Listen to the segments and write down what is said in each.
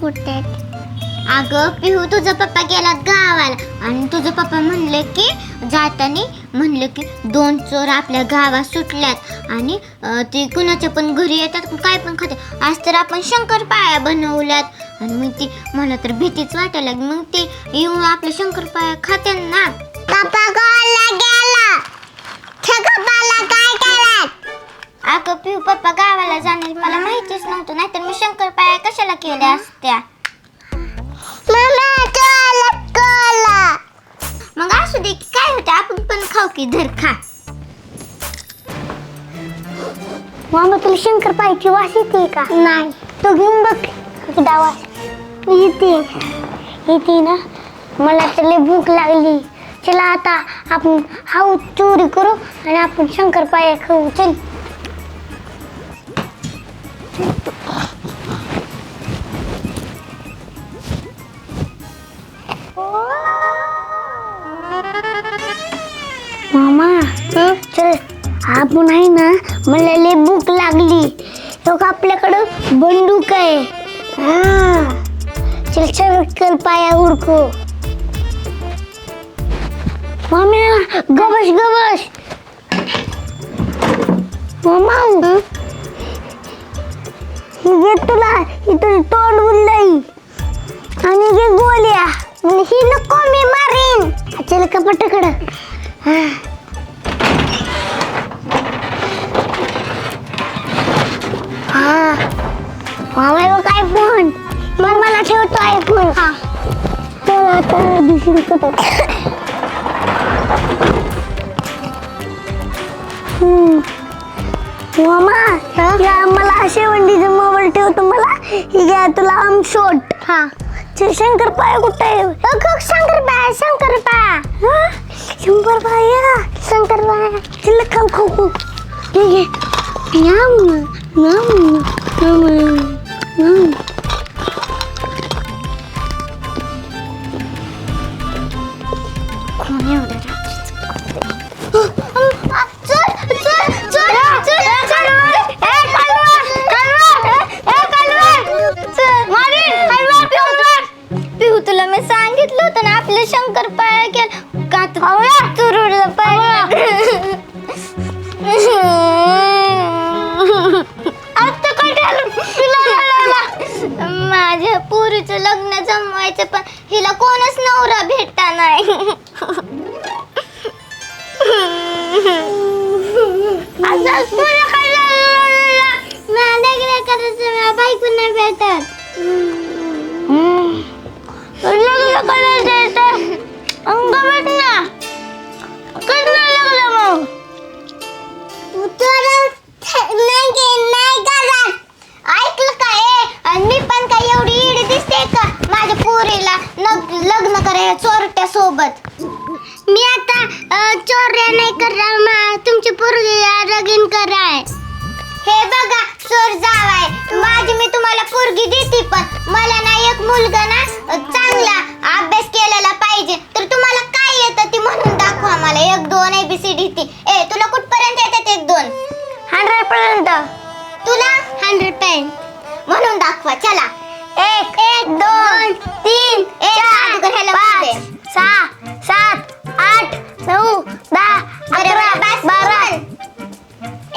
कुठे अगं पिहू तुझा पप्पा गेला गावाला. आणि तुझं पप्पा म्हणले की जाताना म्हणले की दोन चोर आपल्या गावात सुटल्यात. आणि ते कुणाच्या पण घरी येतात काय पण खाते आज तर आपण शंकरपाळ्या बनवल्यात. आणि मग ती मला तर भीतीच वाटायला लागली. मग ते येऊन आपल्या शंकरपाळ्या खाते ना. पप्पा गावाला गेला. काय अगं पिऊ पप्पा गावाला जाणार मला माहितीच नव्हतं. नाहीतर मी कशाला केल्या असत्या मग असू दे की काय होते? आपण पण खाऊ की धर खा. मामा तुला शंकर पाहिजे वास येते का? नाही. तो घेऊन बघ. एकदा वास येते. येते ना? मला तर लय भूक लागली. चला आता आपण हाऊ चोरी करू आणि आपण शंकर पाया खाऊ. चल. आपण आहे ना मला लय भूक लागली. तो का आपल्याकडं बंदूक आहे. हा. चल चल पाया उडको मम्मी गबस गबस. मामा. ही तुला इथून तोंड उरलंय आणि घे गोल्या. म्हणजे ही नको मी मारीन. चल का हा हा. मामा काय फोन मग मला ठेवतो आयफोन हा. तर आता दुसरी कुठं. मामा या मला शेवंडीचा मोबाईल ठेवतो मला. ही घ्या तुला आम शॉट हा शंकर पाय कुठे आहे? शंकर पाय शंकर पाय. शंकर पाय. शंकर पाय. चल खाऊ खाऊ खाऊ. घे घे 哇哦 पुरीचं लग्न जमवायचं पण हिला कोणच नवरा भेटता नाही. असं चोरट्या सोबत. मी आता अ, चोऱ्या नाही करणार मा तुमची पोरगीला लगीन कराय. हे बघा चोर जावाय. माझी मी तुम्हाला पोरगी देते पण मला ना एक मुलगा ना अ, चांगला अभ्यास केलेला पाहिजे. तर तुम्हाला काय येतं ते म्हणून दाखवा मला. एक दोन एबीसीडी ती. ए तुला कुठपर्यंत येतात एक दोन? हंड्रेड पर्यंत. तुला हंड्रेड पेन म्हणून दाखवा चला. एक एक दोन तीन चार. पाच सहा सात आठ नऊ दहा अकरा बारा.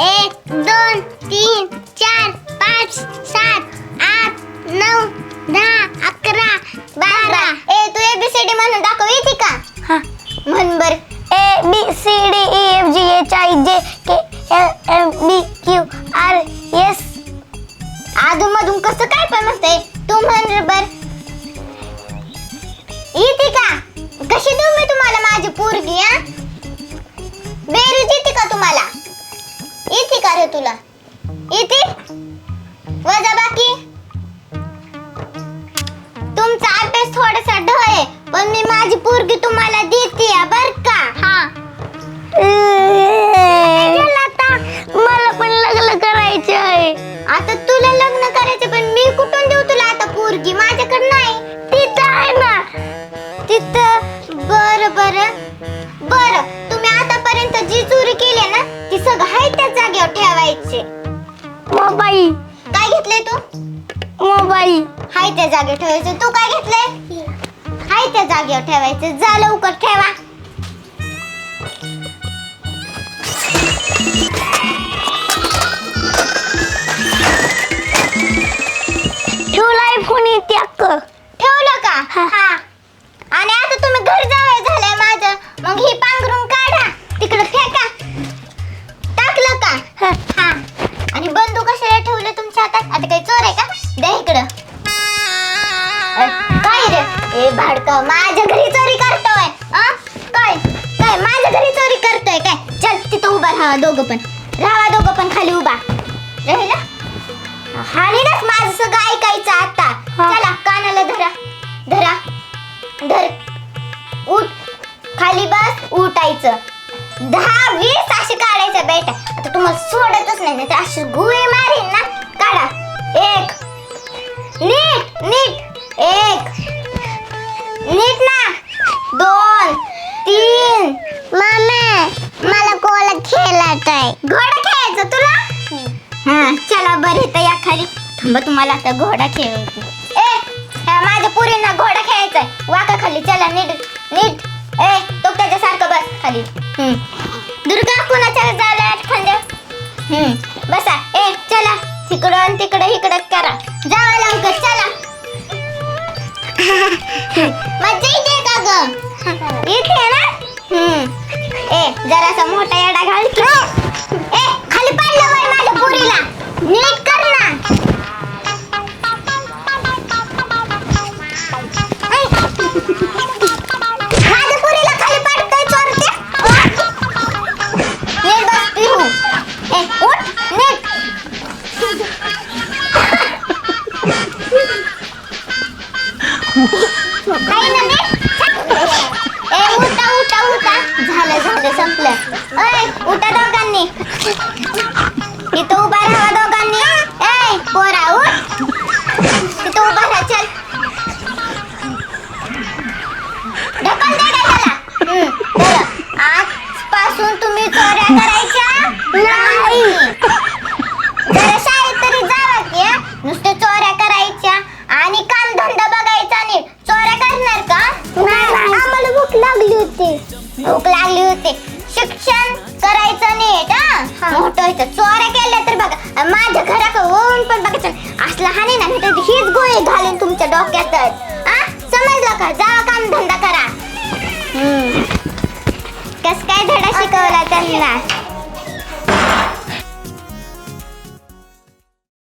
एक दोन तीन चार पाच सात आठ नऊ दहा अकरा बारा. ए तू एबीसीडी म्हणून दाखव येते का? हा. म्हण बर. A B C D E F G H I J K L M D Q R S अधून मधून कसं काय पण म्हणते तू म्हण रे बर. येते का? कशी देऊ मी तुम्हाला माझी पोरगी हा? बेरीज येते का तुम्हाला? येते का रे तुला? येते? वजा बाकी? तुमचा अभ्यास थोडासा ढ आहे पण मी माझी पोरगी तुम्हाला देते बर का? हा. मला पण लग्न करायचं आहे आता तुला लग्न तिथं? बर बर. बर तुम्ही आतापर्यंत जी चोरी केली ना ती सगळं त्या जागेवर ठेवायचे. मोबाईल काय घेतलंय तू? मोबाईल हाय त्या जागेवर ठेवायचं. तू काय घेतलंय? हाय त्या जागेवर ठेवायचं. जा लवकर ठेवा. ठेवलाय फोन येते अक्क. ठेवलं का? हा. घर झालंय माझं. मग ही पांघरून काढा. तिकडे फेका. टाकलं का? हा आणि बंदूक कशाला ठेवलं तुमच्या हातात? आता काही चोर आहे का? दे इकडं. अ, काय रे? ए भाडका माझ्या घरी चोरी करतोय. काय? काय माझ्या घरी चोरी करतोय काय? चल तिथं उभा राहा दोघं पण. राहा दोघं पण खाली उभा. राहिला? उठायचं दहा वीस असे काढायचं बेटा. आता तुम्हाला सोडतच नाही तर अशी गुळी मारीन ना. काढा. एक. नीट नीट. एक. नीट ना. दोन. तीन. मामे मला कोला खेळत आहे घोडा खेळायचं तुला? हा चला बरं इथं या खाली. थांबा तुम्हाला आता घोडा खेळवते ए माझ्या पुरींना घोडा खेळायचा आहे वाका खाली चला नीट नीट. ए तो त्याच्यासारखं बस खाली. हम्म. दुर्गा कोणाच्या झाला खांद्या? हम्म. बसा. ए चला. तिकडं आणि तिकडं इकडं करा. जावा लवकर चला. मजा येते का ग? इथे ना? ए जरासा मोठा येडा घाल ए खाली पडलं बाई माझ्या पुरीला. नीट कर what? डोक्यातच. आ समजलं का? जा काम धंदा करा. कस काय धडा शिकवला त्यांना?